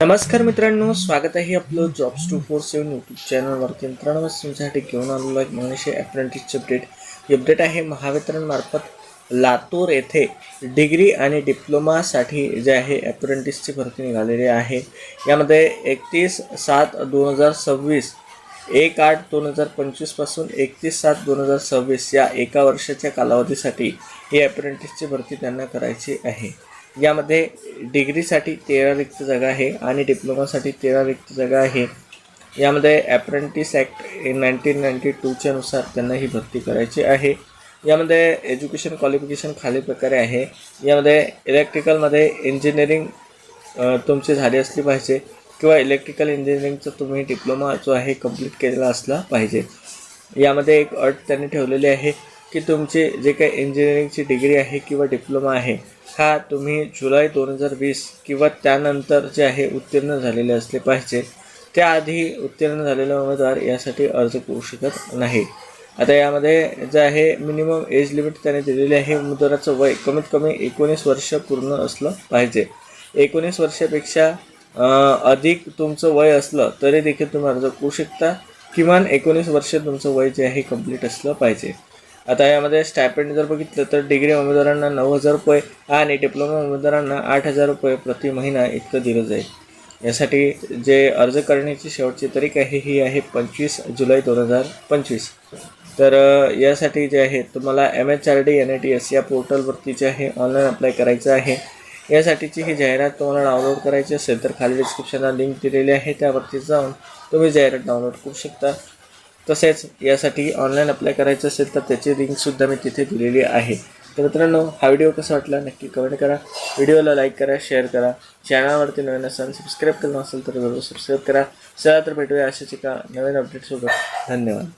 नमस्कार मित्रांनो स्वागत आहे आपलं jobs two four seven YouTube चॅनलवरती मित्रांनो तुमच्यासाठी घेऊन आलेलो एक मनुष्य अप्रेंटिसची अपडेट ही अपडेट आहे महावितरणमार्फत लातूर येथे डिग्री आणि डिप्लोमासाठी जे आहे अप्रेंटिसची भरती निघालेली आहे. यामध्ये एकतीस सात दोन हजार सव्वीस एक आठ दोन हजार पंचवीसपासून एकतीस सात दोन हजार सव्वीस या एका वर्षाच्या कालावधीसाठी ही अप्रेंटिसची भरती त्यांना करायची आहे. यामध्ये डिग्रीसाठी तेरा रिक्त जागा आहे आणि डिप्लोमासाठी तेरा रिक्त जागा आहे. यामध्ये ॲप्रेंटिस ॲक्ट नाईन्टीन नाईन्टी टूच्या नुसार त्यांना ही भरती करायची आहे. यामध्ये एज्युकेशन क्वालिफिकेशन खाली प्रकारे आहे. यामध्ये इलेक्ट्रिकलमध्ये इंजिनिअरिंग तुमची झाली असली पाहिजे किंवा इलेक्ट्रिकल इंजिनिअरिंगचा तुम्ही डिप्लोमा जो आहे कंप्लीट केलेला असला पाहिजे. यामध्ये एक अट त्यांनी ठेवलेली आहे की तुमची जे काही इंजिनिअरिंगची डिग्री आहे किंवा डिप्लोमा आहे हा तुम्ही जुलै दोन हजार वीस किंवा त्यानंतर जे आहे उत्तीर्ण झालेले असले पाहिजे त्याआधी उत्तीर्ण झालेला उमेदवार यासाठी अर्ज करू शकत नाही. आता यामध्ये जे आहे मिनिमम एज लिमिट त्याने दिलेली आहे उमेदवाराचं वय कमीत कमी एकोणीस वर्ष पूर्ण असलं पाहिजे. एकोणीस वर्षापेक्षा अधिक तुमचं वय असलं तरी देखील तुम्ही अर्ज करू शकता. किमान एकोणीस वर्ष तुमचं वय जे आहे कंप्लीट असलं पाहिजे. आता यामध्ये स्टायपेंड जर बघितलं तर डिग्री उमेदवारांना नऊ हजार रुपये आणि डिप्लोमा उमेदवारांना आठ हजार रुपये प्रति महिना इतकं दिलं जाईल. यासाठी जे अर्ज करण्याची शेवटची तारीख आहे ही आहे पंचवीस जुलै दोन हजार पंचवीस. तर यासाठी जे आहे तुम्हाला M H R D N I T S या पोर्टलवरती जे आहे ऑनलाईन अप्लाय करायचं आहे. यासाठीची ही जाहिरात तुम्हाला डाउनलोड करायची असेल तर खाली डिस्क्रिप्शनला लिंक दिलेली आहे त्यावरती जाऊन तुम्ही जाहिरात डाउनलोड करू शकता. तसेच यासाठी ऑनलाईन अप्लाय करायचं असेल तर त्याची लिंकसुद्धा मी तिथे दिलेली आहे. तर मित्रांनो हा व्हिडिओ कसा वाटला नक्की कमेंट करा. व्हिडिओला लाईक करा शेअर करा. चॅनलवरती नवीन असाल सबस्क्राईब करणं असेल तर जरूर सबस्क्राईब करा. चला तर भेटूया अशाच एका नवीन अपडेटसोबत धन्यवाद.